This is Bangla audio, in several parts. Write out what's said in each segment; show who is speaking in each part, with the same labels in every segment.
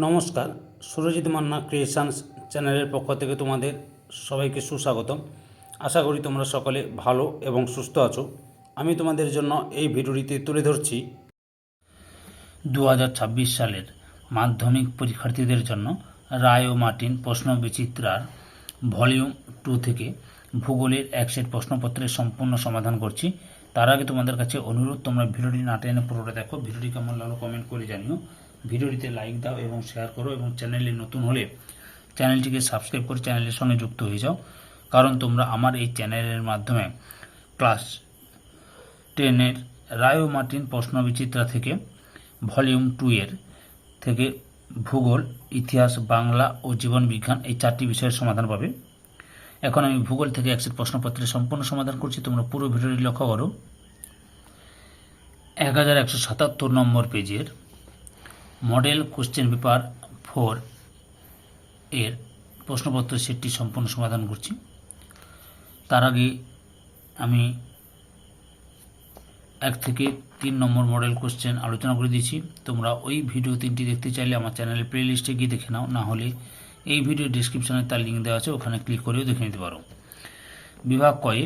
Speaker 1: নমস্কার, সুরজিৎ মান্না ক্রিয়েশনস চ্যানেলের পক্ষ থেকে তোমাদের সবাইকে সুস্বাগতম। আশা করি তোমরা সকলে ভালো এবং সুস্থ আছো। আমি তোমাদের জন্য এই ভিডিওটিতে তুলে ধরছি দু হাজার ছাব্বিশ সালের মাধ্যমিক পরীক্ষার্থীদের জন্য রায় ও মার্টিন প্রশ্ন বিচিত্রার ভলিউম টু থেকে ভূগোলের এক সেট প্রশ্নপত্রের সম্পূর্ণ সমাধান করছি। তার আগে তোমাদের কাছে অনুরোধ, তোমরা ভিডিওটি না টেনে পুরোটা দেখো। ভিডিওটি কেমন লাগল কমেন্ট করে জানিও। ভিডিওটিতে লাইক দাও এবং শেয়ার করো এবং চ্যানেলে নতুন হলে চ্যানেলটিকে সাবস্ক্রাইব করে চ্যানেলের সঙ্গে যুক্ত হয়ে যাও। কারণ তোমরা আমার এই চ্যানেলের মাধ্যমে ক্লাস টেনের রায় মার্টিন প্রশ্ন বিচিত্রা থেকে ভলিউম টু এর থেকে ভূগোল, ইতিহাস, বাংলা ও জীবন বিজ্ঞান এই চারটি বিষয়ের সমাধান পাবে। এখন আমি ভূগোল থেকে একশো প্রশ্নপত্রের সম্পূর্ণ সমাধান করছি। তোমরা পুরো ভিডিওটি লক্ষ্য করো। এক হাজার একশো সাতাত্তর নম্বর পেজের মডেল কোশ্চেন পেপার ফোর এর প্রশ্নপত্র সেটটি সম্পূর্ণ সমাধান করছি। তার আগে আমি এক থেকে তিন নম্বর মডেল কোশ্চেন আলোচনা করে দিয়েছি। তোমরা ওই ভিডিও তিনটি দেখতে চাইলে আমার চ্যানেলের প্লে লিস্টে গিয়ে দেখে নাও। না হলে এই ভিডিও ডিসক্রিপশানে তার লিঙ্ক দেওয়া আছে, ওখানে ক্লিক করেও দেখে নিতে পারো। বিভাগ কয়ে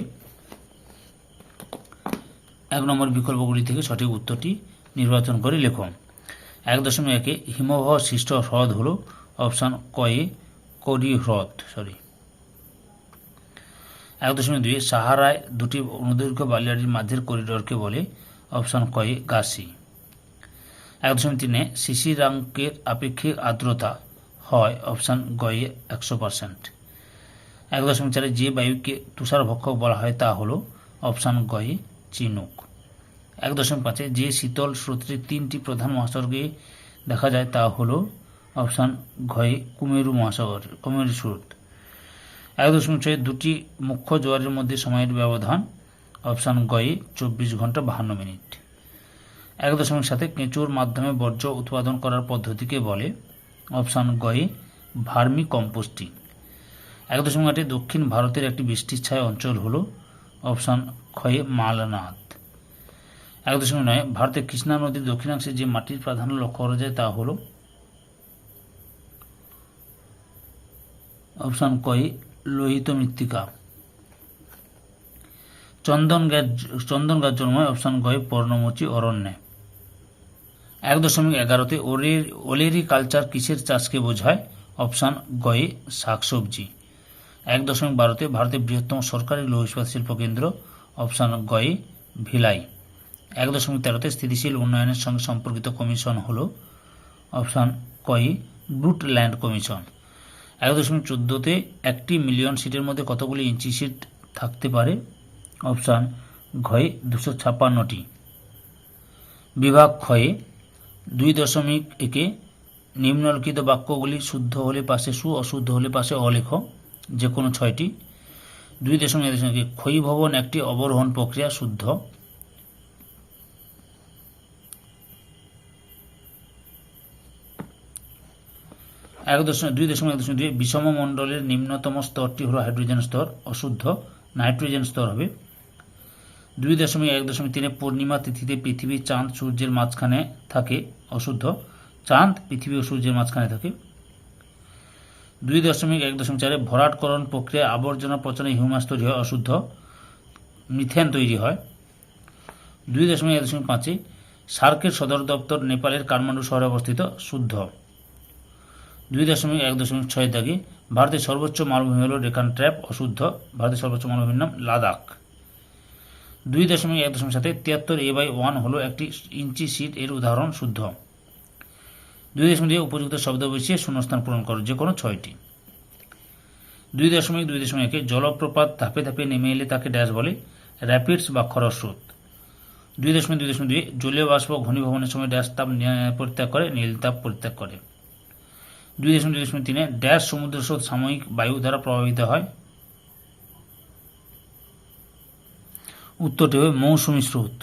Speaker 1: এক নম্বর বিকল্পগুলি থেকে সঠিক উত্তরটি নির্বাচন করে লেখো। এক দশমিক একে হিমবাহ সৃষ্ট হ্রদ হল অপশান কয়ে করি হ্রদ সরি এক দশমিক দুই সাহারায় দুটি অনুদৈর্ঘ্য বালিয়াড়ির মাঝের করিডোরকে বলে অপশান কয়ে গাছি। এক দশমিক তিনে শিশিরাঙ্কের আপেক্ষিক আর্দ্রতা হয় অপশান গয়ে একশো পার্সেন্ট। এক দশমিক চারে যে বায়ুকে তুষারভক্ষক বলা হয় তা হলো অপশান গয়ে চিনুক। এক দশম পাঁচে যে শীতল স্রোতটির তিনটি প্রধান মহাসাগরকে দেখা যায় তা হলো অপশান ঘয়ে কুমেরু মহাসাগর, কুমেরু স্রোত। এক দশমিক ছয় দুটি মুখ্য জোয়ারের মধ্যে সময়ের ব্যবধান, অপশান গয়ে চব্বিশ ঘণ্টা বাহান্ন মিনিট। এক দশমিক সাথে কেঁচুর মাধ্যমে বর্জ্য উৎপাদন করার পদ্ধতিকে বলে অপশান গয়ে ভার্মি কম্পোস্টিং। এক দশমিক আটে দক্ষিণ ভারতের একটি বৃষ্টির ছায় অঞ্চল হল অপশান ক্ষয়ে মালনাথ এক দশমিক নয় ভারতের কৃষ্ণা নদীর দক্ষিণাংশে যে মাটির প্রাধান্য লক্ষ্য করা যায় তা হল অপশান কয়ে লোহিত মৃত্তিকা। চন্দন গাছ চন্দন গাছ জন্মায় অপশান গয়ে পর্ণমোচী অরণ্যে। এক দশমিক এগারোতে ওলের, ওলেরি কালচার কিসের চাষকে বোঝায়? অপশান গয়ে শাকসবজি। এক দশমিক বারোতে ভারতের বৃহত্তম সরকারি লৌহ ইস্পাত শিল্প কেন্দ্র, অপশান গয়ে ভিলাই। এক দশমিক তেরোতে স্থিতিশীল উন্নয়নের সঙ্গে সম্পর্কিত কমিশন হল অপশান কয়ে ব্রুট ল্যান্ড কমিশন। এক দশমিক চোদ্দোতে একটি মিলিয়ন সিটের মধ্যে কতগুলি ইঞ্চি সিট থাকতে পারে? অপশান ঘয়ে দুশো ছাপ্পান্নটি। বিভাগ ক্ষয়ে দুই দশমিক একে নিম্নলিখিত বাক্যগুলি শুদ্ধ হলে পাশে সু অশুদ্ধ হলে পাশে অলেখ যে কোনো ছয়টি। দুই দশমিক দশমিক এক, ক্ষয়ীভবন একটি অবরোহণ প্রক্রিয়া শুদ্ধ। এক দশমিক দুই দশমিক এক দশমিক দুই বিষম মণ্ডলের নিম্নতম স্তরটি হলো হাইড্রোজেন স্তর অশুদ্ধ, নাইট্রোজেন স্তর হবে। দুই দশমিক এক দশমিক তিনে পূর্ণিমা তিথিতে পৃথিবী চাঁদ সূর্যের মাঝখানে থাকে, অশুদ্ধ। চাঁদ পৃথিবী ও সূর্যের মাঝখানে থাকে। দুই দশমিক এক দশমিক চারে ভরাটকরণ প্রক্রিয়া আবর্জনা পচনে হিউমাস তৈরি হয়, অশুদ্ধ। মিথেন তৈরি হয়। দুই দশমিক এক দশমিক পাঁচে সার্কের সদর দপ্তর নেপালের কাঠমান্ডু শহরে অবস্থিত, শুদ্ধ। দুই দশমিক এক দশমিক ছয় দাগে ভারতের সর্বোচ্চ মালভূমি হল ডেকান ট্র্যাপ, অশুদ্ধ। ভারতের সর্বোচ্চ মালভূমির নাম লাদাখ। দুই দশমিক এক দশমিক সাথে তিয়াত্তর এ বাই ওয়ান হলো একটি ইঞ্চি সিট এর উদাহরণ শুদ্ধ। দুই দশমিক দিয়ে উপযুক্ত শব্দ বসিয়ে শূন্যস্থান পূরণ করো যে কোনো ছয়টি। দুই দশমিক দুই দশমিক একে জলপ্রপাত ধাপে ধাপে নেমে এলে তাকে ড্যাশ বলে র্যাপিডস বা খরস্রোত। দুই দশমিক দুই দশমিক দুই জলীয় বাষ্প ঘনীভবনের সময় ড্যাশ তাপ পরিত্যাগ করে, নীল তাপ পরিত্যাগ করে। দুই দশমিক দশমিক তিনে ড্যাশ সমুদ্র স্রোত সাময়িক বায়ু দ্বারা প্রভাবিত হয়। উত্তরটি হবে মৌসুমী স্রোত।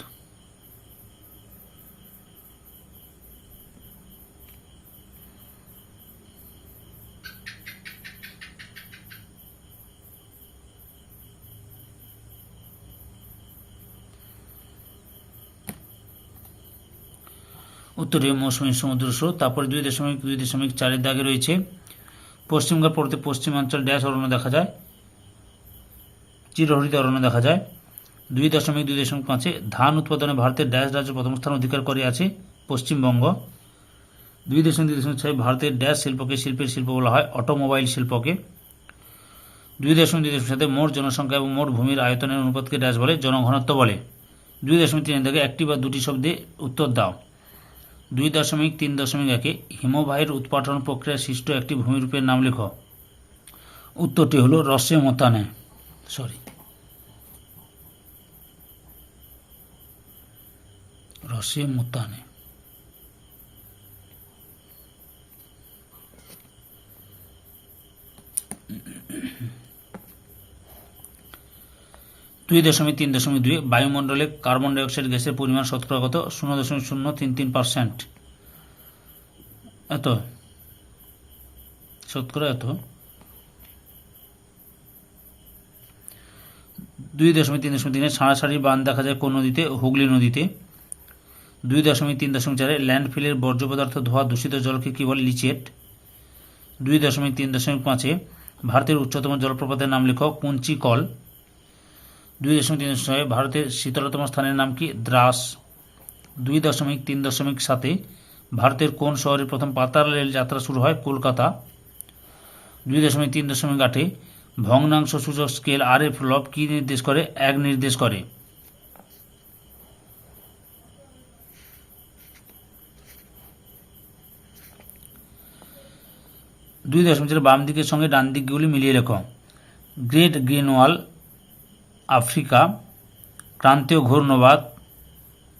Speaker 1: উত্তরে মৌসুমী সমুদ্র স্রোত তারপরে দুই দশমিক দুই দশমিক চারের দাগে রয়েছে। পশ্চিমঘাট পড়তে পশ্চিমাঞ্চল ড্যাশ অরণ্য দেখা যায়। চিরহরিত অরণ্য দেখা যায়। দুই দশমিক দুই দশমিক পাঁচে ধান উৎপাদনে ভারতের ড্যাশ রাজ্য প্রথম স্থান অধিকার করে আছে পশ্চিমবঙ্গ। দুই দশমিক দুই দশমিক ছয় ভারতের ড্যাশ শিল্পকে শিল্পের শিল্প বলা হয় অটোমোবাইল শিল্পকে। দুই দশমিক দুই দশমিক সাথে মোট জনসংখ্যা এবং মোট ভূমির আয়তনের অনুপাতকে ড্যাশ বলে, জনঘনত্ব বলে। দুই দশমিক তিনের দাগে একটি বা দুটি শব্দে উত্তর দাও। দুই দশমিক তিন দশমিক একে হিমবাহের উৎপাটন প্রক্রিয়া সৃষ্ট একটি ভূমিরূপের নাম লেখ। উত্তরটি হলো রসে মতানে। সরি রসে মতানে। দুই দশমিক তিন দশমিক দুই বায়ুমণ্ডলে কার্বন ডাইঅক্সাইড গ্যাসের পরিমাণ শতকরা কত শূন্য দশমিক শূন্য তিন তিন পার্সেন্ট। এত? শতকরা এত? দুই দশমিক তিন দশমিক তিনে সাড়াসাড়ি বান দেখা যায় কোন নদীতে? হুগলি নদীতে। দুই দশমিক তিন দশমিক চারে ল্যান্ডফিলের বর্জ্য পদার্থ ধোয়া দূষিত জলকে কী বলে? লিচেট। দুই দশমিক তিন দশমিক পাঁচে ভারতের উচ্চতম জলপ্রপাতের নাম লেখ কুঞ্চি কল দুই দশমিক তিন ছয় ভারতের শীতলতম স্থানের নাম কি? দ্রাস। দুই দশমিক তিন দশমিক সাতে ভারতের কোন শহরে প্রথম পাতাল রেল যাত্রা শুরু হয়? কলকাতা। দুই দশমিক তিন দশমিক আটে ভগ্নাংশ সূচক স্কেল আর এফ লব কী নির্দেশ করে? এক নির্দেশ করে। দুই দশমিক বাম দিকের সঙ্গে ডান দিকগুলি মিলিয়ে লেখো গ্রেট গ্রিন ওয়াল আফ্রিকা, ক্রান্তীয় ঘূর্ণবাদ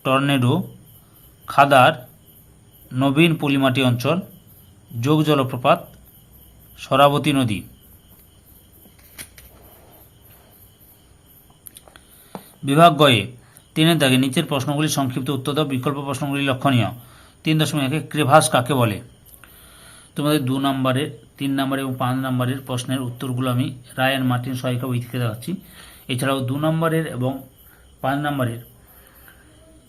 Speaker 1: টর্নেডো, খাদার, নবীন পলিমাটি অঞ্চল, যোগ জলপ্রপাত, সরাবতী নদী। বিভাগ গয়ে তিনের দাগে নিচের প্রশ্নগুলি সংক্ষিপ্ত উত্তর দাও, বিকল্প প্রশ্নগুলি লক্ষণীয়। তিন দশমিক একে ক্রেভাস কাকে বলে? তোমাদের দু নম্বরের, তিন নম্বর এবং পাঁচ নম্বরের প্রশ্নের উত্তরগুলো আমি রায় অ্যান্ড মার্টিন সহায়িকা বই থেকে দেখাচ্ছি। এছাড়াও দু নম্বরের এবং পাঁচ নম্বরের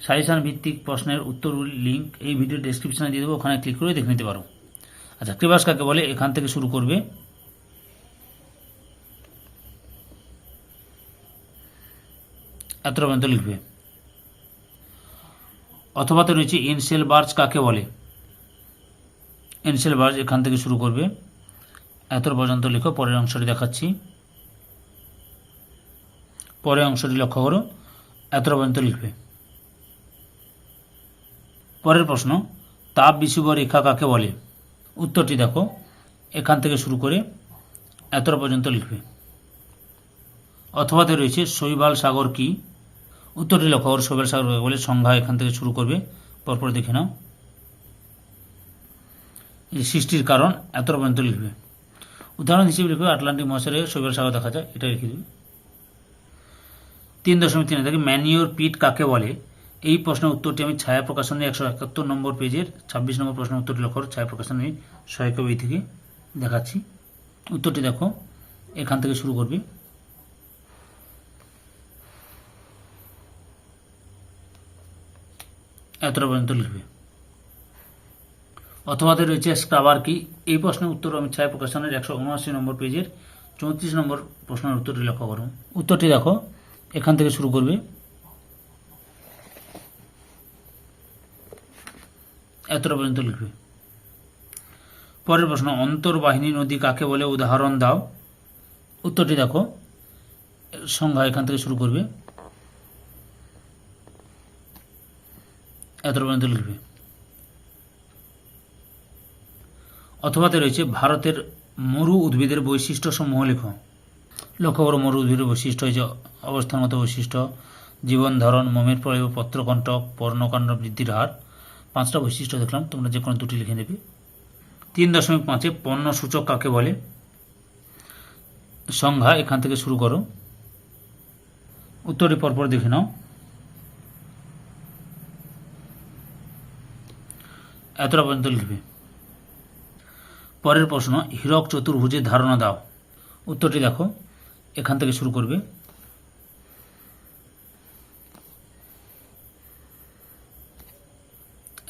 Speaker 1: সাজেশন ভিত্তিক প্রশ্নের উত্তরগুলি লিঙ্ক এই ভিডিও ডেসক্রিপশনে দিয়ে দেবো, ওখানে ক্লিক করে দেখে নিতে পারো। আচ্ছা ক্রেভাস কাকে বলে? এখান থেকে শুরু করবে। এতটা পর্যন্ত লিখবে। অথবা তো রয়েছে ইনসেল বার্জ কাকে বলে? ইনসেল বার্জ এখান থেকে শুরু করবে। এত পর্যন্ত লিখো, পরের অংশটি দেখাচ্ছি। পরের অংশটি লক্ষ্য করো এতটা পর্যন্ত লিখবে। পরের প্রশ্ন, তাপ বিশুভ রেখা কাকে বলে? উত্তরটি দেখো। এখান থেকে শুরু করে এতটা পর্যন্ত লিখবে। অথবাতে রয়েছে, শৈবাল সাগর কি? উত্তরটি লক্ষ্য করো, শৈবাল সাগর বলে? সংজ্ঞা এখান থেকে শুরু করবে। পরপর দেখে নাও। সৃষ্টির কারণ এতটা পর্যন্ত লিখবে। উদাহরণ হিসেবে লিখবে, আটলান্টিক মহাসাগরে শৈবাল সাগর দেখা যায় এটা লিখে দেবে। তিন দশমিক তিনে থেকে ম্যানিওর পিট কাকে বলে? এই প্রশ্নের উত্তরটি আমি ছায়া প্রকাশনী একশো একাত্তর নম্বর পেজের ছাব্বিশ নম্বর প্রশ্নের উত্তরটি লক্ষ্য ছায়া প্রকাশনী সহায়ক বই থেকে দেখাচ্ছি। উত্তরটি দেখো, এখান থেকে শুরু করবে। এতটা পর্যন্ত লিখবে। অথবাতে রয়েছে স্ক্রাবার কি? এই প্রশ্নের উত্তর আমি ছায়া প্রকাশনের একশো উনআশি নম্বর পেজের চৌত্রিশ নম্বর প্রশ্নের উত্তরটি লক্ষ্য করো। উত্তরটি দেখো এখান থেকে শুরু করবে। এতটা পর্যন্ত লিখবে। পরের প্রশ্ন, অন্তর্বাহিনী নদী কাকে বলে? উদাহরণ দাও। উত্তরটি দেখো। সংজ্ঞা এখান থেকে শুরু করবে। এতটা পর্যন্ত লিখবে। অথবাতে রয়েছে, ভারতের মরু উদ্ভিদের বৈশিষ্ট্য সমূহ লেখ। লক্ষ্য করো মরু উদ্ভিদের বৈশিষ্ট্য হয়েছে অবস্থানগত বৈশিষ্ট্য জীবন ধারণ মোমের প্রয়োগ পত্রকণ্টক পর্ণকাণ্ড বৃদ্ধির হার পাঁচটা বৈশিষ্ট্য দেখলাম, তোমরা যে কোনো দুটি লিখে নেবে। তিন দশমিক পাঁচে পণ্য সূচক কাকে বলে? সংজ্ঞা, এখান থেকে শুরু করো। উত্তরটি পরপর দেখে নাও। এতটা পর্যন্ত লিখবে। পরের প্রশ্ন, হীরক চতুর্ভুজের ধারণা দাও। উত্তরটি দেখো। এখান থেকে শুরু করবে।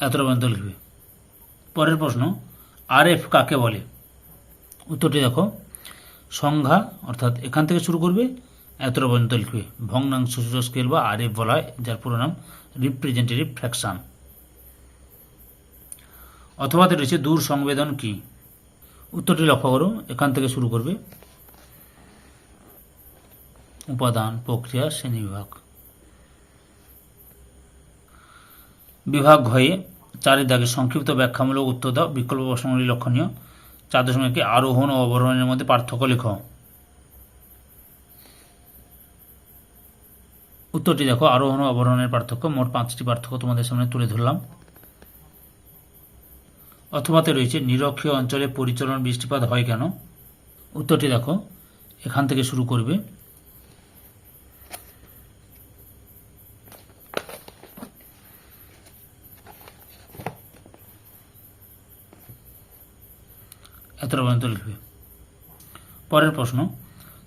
Speaker 1: এতটা পর্যন্ত লিখবে। পরের প্রশ্ন আর এফ কাকে বলে? উত্তরটি দেখো, সংজ্ঞা, অর্থাৎ এখান থেকে শুরু করবে, এতটা পর্যন্ত লিখবে। ভগ্নাংশ সূচক স্কেল বা আর এফ বলা হয়, যার পুরো নাম রিপ্রেজেন্টেটিভ ফ্র্যাকশন অথবাতে রয়েছে দূর সংবেদন কি? উত্তরটি লক্ষ্য করো, এখান থেকে শুরু করবে। উপাদান, প্রক্রিয়া, শ্রেণীবিভাগ। বিভাগ হয়ে চারের দাগে সংক্ষিপ্ত ব্যাখ্যামূলক উত্তর দাও, বিকল্প প্রশ্নগুলি লক্ষণীয়। চার দশমিক আরোহণ ও অবরোহণের মধ্যে পার্থক্য লেখ। উত্তরটি দেখো, আরোহণ ও অবরোহণের পার্থক্য। মোট পাঁচটি পার্থক্য তোমাদের সামনে তুলে ধরলাম। অথবাতে রয়েছে, নিরক্ষীয় অঞ্চলে পরিচলন বৃষ্টিপাত হয় কেন? উত্তরটি দেখো, এখান থেকে শুরু করবে। এতটা পর্যন্ত লিখবে। পরের প্রশ্ন,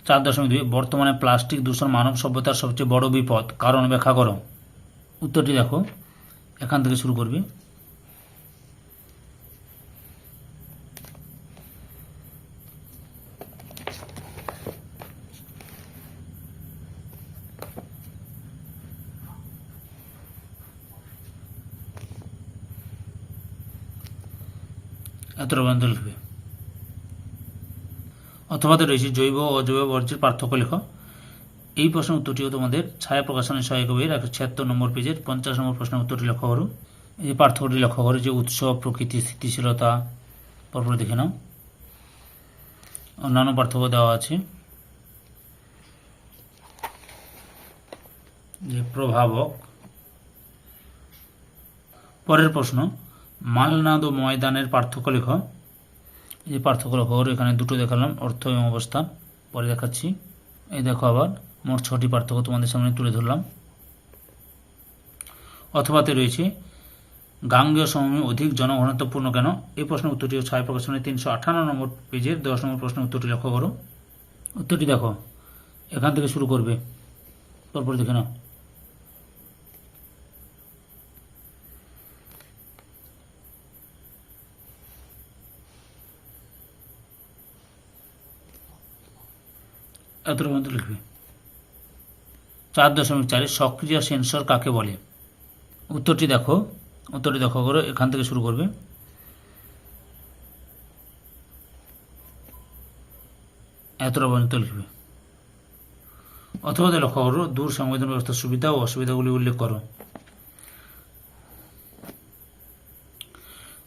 Speaker 1: চার দশমিক দুই, বর্তমানে প্লাস্টিক দূষণ মানব সভ্যতার সবচেয়ে বড় বিপদ, কারণ ব্যাখ্যা করো। উত্তরটি দেখো, এখান থেকে শুরু করবে এতটা পর্যন্ত লিখবে অথবাতে রয়েছে জৈব অজৈব বর্জ্যের পার্থক্য লেখ। এই প্রশ্ন উত্তরটিও তোমাদের ছায়া প্রকাশনের সহায়ক বইয়ের একশো ছিয়াত্তর নম্বর পেজের পঞ্চাশ নম্বর প্রশ্নের উত্তরটি লক্ষ্য করো। এই পার্থক্যটি লক্ষ্য করো যে উৎসব, প্রকৃতি, স্থিতিশীলতা, পরপর দেখে নাও। অন্যান্য পার্থক্য দেওয়া আছে। যে প্রভাবক। পরের প্রশ্ন, মালনাদ ও ময়দানের পার্থক্য লেখ। যে পার্থক্য করো এখানে দুটো দেখালাম, অর্থ এবং অবস্থান। পরে দেখাচ্ছি। এই দেখো আবার, মোট ছটি পার্থক্য তোমাদের সামনে তুলে ধরলাম। অথবাতে রয়েছে, গাঙ্গেয় সমভূমি অধিক জনঘনত্বপূর্ণ কেন? এই প্রশ্নের উত্তরটি ছায় প্রকাশনের তিনশো আঠান্ন নম্বর পেজের দশ নম্বর প্রশ্নের উত্তরটি লক্ষ্য করো। উত্তরটি দেখো, এখান থেকে শুরু করবে। পরপর দেখে নাও। এতটা পর্যন্ত লিখবে। চার দশমিক চারে সক্রিয় সেন্সর কাকে বলে? উত্তরটি দেখো। উত্তরটি দেখো করো এখান থেকে শুরু করবে। এতটা পর্যন্ত লিখবে। অথবা লক্ষ্য করো, দূর সংবেদন ব্যবস্থার সুবিধা ও অসুবিধাগুলি উল্লেখ করো।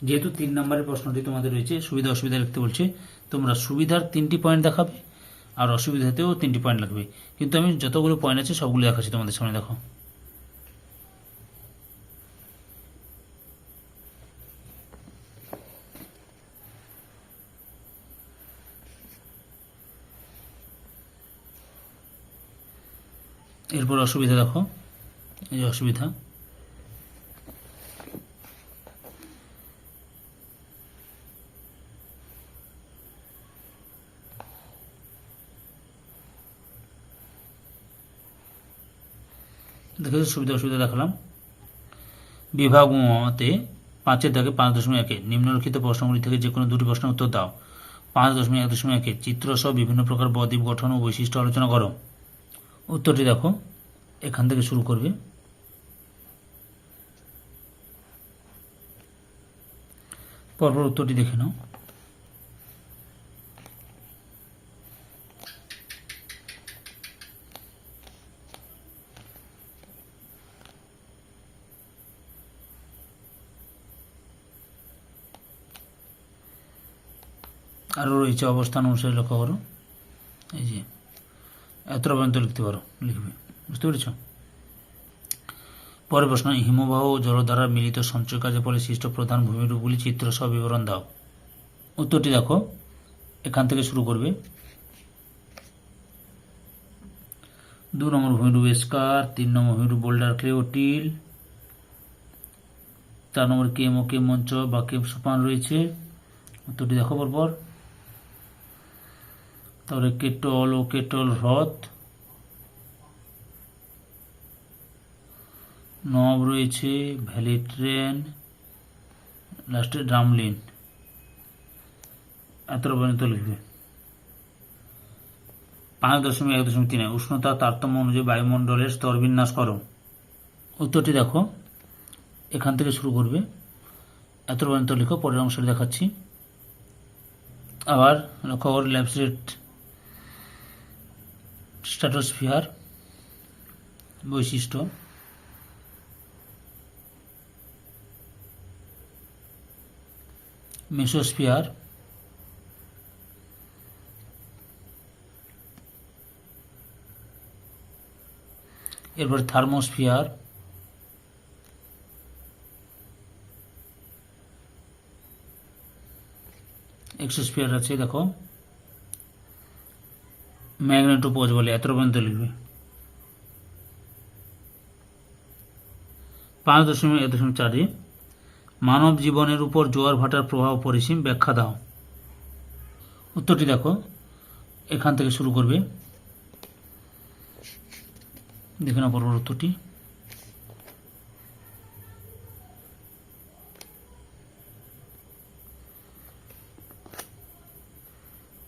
Speaker 1: যেহেতু তিন নম্বরের প্রশ্নটি তোমাদের রয়েছে সুবিধা অসুবিধা লিখতে বলছে, তোমরা সুবিধার তিনটি পয়েন্ট দেখাবে। আর অসুবিধাতেও তিনটি পয়েন্ট লাগবে। কিন্তু আমি যতগুলো পয়েন্ট আছে সবগুলো দেখাচ্ছি তোমাদের সামনে, দেখো। এরপর অসুবিধা দেখো। এই অসুবিধা। দেখেছ সুবিধা অসুবিধা দেখালাম। বিভাগ মতে পাঁচের দাগে পাঁচ দশমিক একে। নিম্নলিখিত প্রশ্নগুলি থেকে যে কোনো দুটি প্রশ্নের উত্তর দাও। পাঁচ দশমিক এক দশমিক একে। চিত্রসহ বিভিন্ন প্রকার বদ্বীপ গঠন ও বৈশিষ্ট্য আলোচনা করো। উত্তরটি দেখো। এখান থেকে শুরু করবে। পরপর উত্তরটি দেখে নাও। আরও রয়েছে, অবস্থান অনুসারে লক্ষ্য করো। এই যে এত পর্যন্ত লিখতে পারো, লিখবে, বুঝতে পেরেছ? পরের প্রশ্ন, হিমবাহ ও জলধারার মিলিত সঞ্চয় কাজের ফলে সৃষ্ট প্রধান ভূমিরূপগুলি চিত্র সহ বিবরণ দাও। উত্তরটি দেখো, এখান থেকে শুরু করবে। দু নম্বর ভূমিরূপ স্কার, তিন নম্বর ভূমিরূপ বোল্ডার ক্লে ও টিল, চার নম্বর কেম ও কেম মঞ্চ বা কেম সোপান রয়েছে। উত্তরটি দেখো পরপর। তারপরে কেটল ও কেটল হ্রদ। নব রয়েছে ভ্যালি ট্রেন লাস্টে ড্রামলিন এতটা পর্যন্ত লিখবে। পাঁচ দশমিক এক দশমিক তিনে উষ্ণতা তারতম্য অনুযায়ী বায়ুমণ্ডলের স্তর বিন্যাস করো। উত্তরটি দেখো। এখান থেকে শুরু করবে। এত পর্যন্ত লিখো, পরের অংশটি দেখাচ্ছি। আবার লক্ষ্য করো ল্যাবসেট স্ট্যাটোস্ফিয়ার বৈশিষ্ট্য। মেসোস্ফিয়ার এরপর থার্মোস্ফিয়ার এক্সোস্ফিয়ার আছে দেখো। ম্যাগনেটোপোজ বলে এত পর্যন্ত লিখবে। পাঁচ দশমিক এক দশমিক চারে মানব জীবনের উপর জোয়ার ভাটার প্রভাব পরিসীম ব্যাখ্যা দাও। উত্তরটি দেখো, এখান থেকে শুরু করবে। দেখে নাও পরপর উত্তরটি।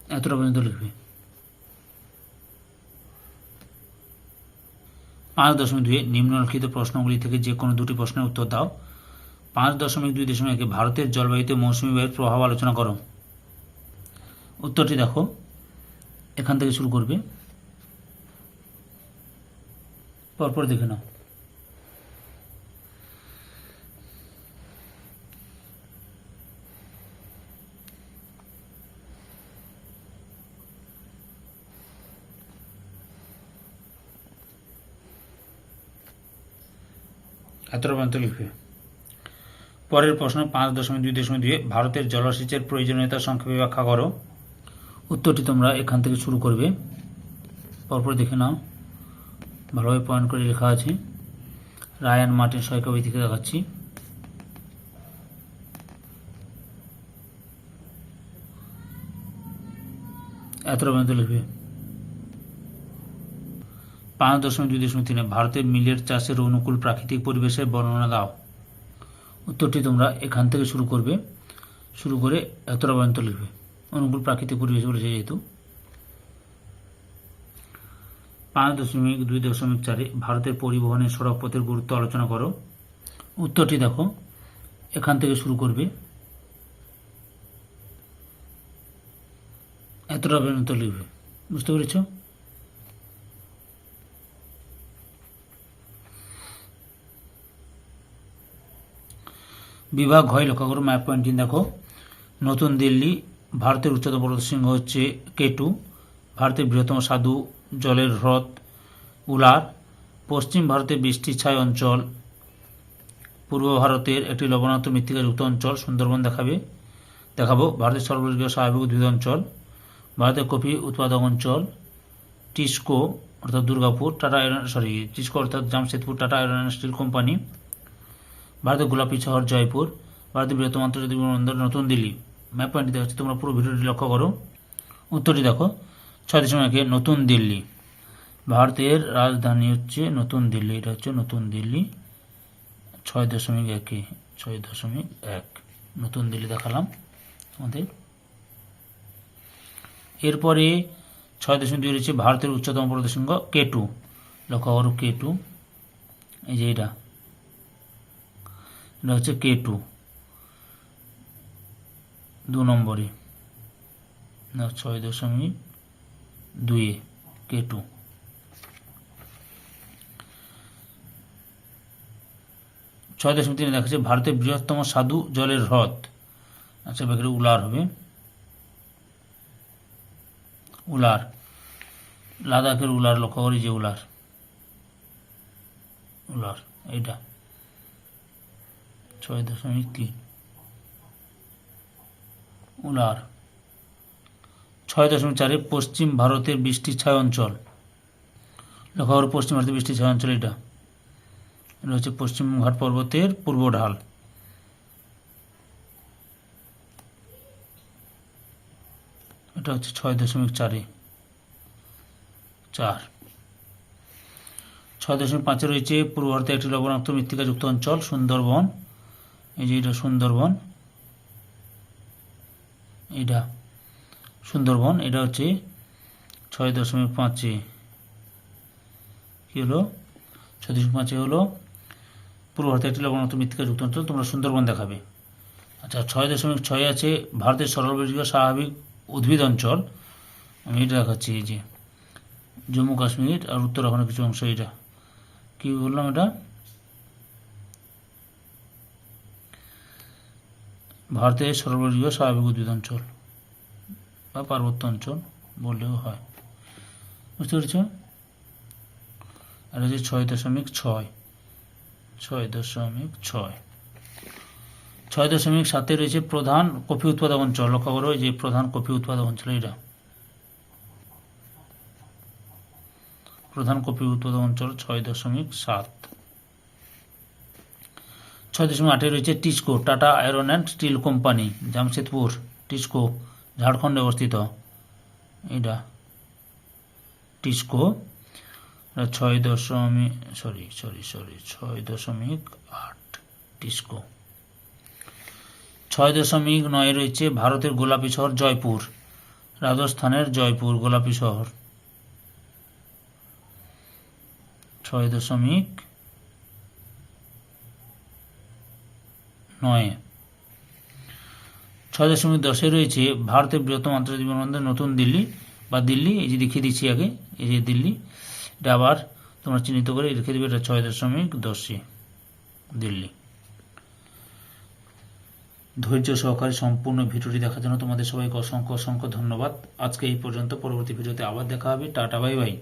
Speaker 1: এতটা পর্যন্ত লিখবে। পাঁচ দশমিক দুই নিম্নলিখিত প্রশ্নগুলি থেকে যে কোনো দুটি প্রশ্নের উত্তর দাও। পাঁচ দশমিক দুই দশমিক একে ভারতের জলবায়ুতে মৌসুমি বায়ুর প্রভাব আলোচনা করো। উত্তরটি দেখো। এখান থেকে শুরু করবে। পরপর দেখে নাও। লিখবে। পরের প্রশ্ন, পাঁচ দশমিক দুই দশমিক দুই ভারতের জলসেচের প্রয়োজনীয়তা সংক্ষেপে ব্যাখ্যা করো। উত্তরটি তোমরা এখান থেকে শুরু করবে। পরপর দেখে নাও। ভালোভাবে পয়েন্ট করে লেখা আছে। রায়ান মার্টিন সহায়িকা বই থেকে দেখাচ্ছি। এত পর্যন্ত লিখবে। পাঁচ দশমিক দুই দশমিক তিনে ভারতের মিলের চাষের অনুকূল প্রাকৃতিক পরিবেশের বর্ণনা দাও। উত্তরটি তোমরা এখান থেকে শুরু করবে। শুরু করে এতটা পর্যন্ত লিখবে। অনুকূল প্রাকৃতিক পরিবেশ বলেছে যেহেতু। পাঁচ দশমিক দুই দশমিক চারে ভারতের পরিবহনের সড়কপথের গুরুত্ব আলোচনা করো। উত্তরটি দেখো। এখান থেকে শুরু করবে। এতটা পর্যন্ত লিখবে। বুঝতে পেরেছ? বিভাগ হয়, লক্ষ্য করো ম্যাপ পয়েন্টিং দেখো। নতুন দিল্লি, ভারতের উচ্চতম পর্বতশৃঙ্গ হচ্ছে কেটু ভারতের বৃহত্তম সাধু জলের হ্রদ উলার, পশ্চিম ভারতের বৃষ্টির ছায় অঞ্চল, পূর্ব ভারতের একটি লবণাক্ত মৃত্তিকাযুক্ত অঞ্চল, সুন্দরবন দেখাবে। দেখাবো, ভারতের সর্বদলীয় স্বাভাবিক উদ্ভিদ অঞ্চল, ভারতের কফি উৎপাদক অঞ্চল, টিস্কো অর্থাৎ দুর্গাপুর, টাটা সরি টিস্কো অর্থাৎ Jamshedpur, Tata iron steel company. ভারতের গোলাপি শহর জয়পুর, ভারতের বৃহত্তম আন্তর্জাতিক বিমানবন্দর নতুন দিল্লি। ম্যাপ পয়েন্টটি দেখাচ্ছি, তোমরা পুরো ভিডিওটি লক্ষ্য করো। উত্তরটি দেখো, ছয় দশমিক একে নতুন দিল্লি। ভারতের রাজধানী হচ্ছে নতুন দিল্লি, এটা হচ্ছে নতুন দিল্লি। ছয় দশমিক একে, ছয় দশমিক এক, নতুন দিল্লি দেখালাম আমাদের এরপরে ছয় দশমিক দুই রয়েছে ভারতের উচ্চতম পর্বতশৃঙ্গ কে টু। লক্ষ্য করো কে টু, এই যে এটা। এটা হচ্ছে কে টু দু নম্বরে না, ছয় দশমিক দুইয়ে কে টু ছয় দশমিক তিনে দেখাচ্ছে, ভারতের বৃহত্তম সাধু জলের হ্রদ। আচ্ছা বেকারে উলার হবে। উলার। লাদাখের উলার লক্ষ্য করি যে উলার। উলার, এইটা। ছয় দশমিক তিন। উলার ছয় দশমিক চারে পশ্চিম ভারতের বৃষ্টির ছায় অঞ্চল। লক্ষ্য করো পশ্চিম ভারতের বৃষ্টির ছায় অঞ্চল এটা এটা হচ্ছে পশ্চিমঘাট পর্বতের পূর্ব ঢাল। এটা হচ্ছে ছয় দশমিক চারে। চার। ছয় দশমিক পাঁচে রয়েছে পূর্ব ভারতে একটি লবণাক্ত মৃত্তিকাযুক্ত অঞ্চল, সুন্দরবন। এই যে এটা সুন্দরবন। এটা সুন্দরবন, এটা হচ্ছে ছয় দশমিক পাঁচে কী হলো? ছয় দশমিক পাঁচে হলো পূর্ব ভারতের একটি লবণাক্ত মৃত্তিকা যুক্ত অঞ্চল, তোমরা সুন্দরবন দেখাবে। আচ্ছা ছয় দশমিক ছয় আছে ভারতের সর্ববৃহৎ স্বাভাবিক উদ্ভিদ অঞ্চল। আমি এটা দেখাচ্ছি, এই যে জম্মু কাশ্মীর আর উত্তরাখণ্ডের কিছু অংশ, এটা। কি বললাম এটা? ভারতের সর্ববৃহৎ স্বাভাবিক উদ্ভিদ অঞ্চল বা পার্বত্য অঞ্চল বললেও হয়। বুঝতে পেরেছ? আর হচ্ছে ছয় দশমিক ছয়। ছয় দশমিক ছয়। ছয় দশমিক সাতে রয়েছে প্রধান কফি উৎপাদক অঞ্চল। লক্ষ্য করো যে প্রধান কফি উৎপাদক অঞ্চল এটা প্রধান কফি উৎপাদক অঞ্চল ছয় দশমিক সাত। ছয় দশমিক আটে রয়েছে TISCO Tata iron and steel company Jamshedpur TISCO ঝাড়খণ্ডে অবস্থিত। এটা টিসকো ছয় দশমিক সরি সরি সরি ছয় দশমিক আট টিসকো ছয় দশমিক নয় রয়েছে ভারতের গোলাপি শহর জয়পুর, রাজস্থানের জয়পুর গোলাপি শহর। ছয় দশমিক নয়। ছয় দশমিক দশে রয়েছে ভারতের বৃহত্তম আন্তর্জাতিক বিমানবন্দর নতুন দিল্লি বা দিল্লি, এই যে দেখিয়ে দিচ্ছি আগে, এই যে দিল্লি, এটা আবার তোমরা চিহ্নিত করে রেখে দেবে এটা ছয় দশমিক দশে দিল্লি। ধৈর্য সহকারে সম্পূর্ণ ভিডিওটি দেখার জন্য তোমাদের সবাইকে অসংখ্য অসংখ্য ধন্যবাদ। আজকে এই পর্যন্ত, পরবর্তী ভিডিওতে আবার দেখা হবে। Tata, bye bye.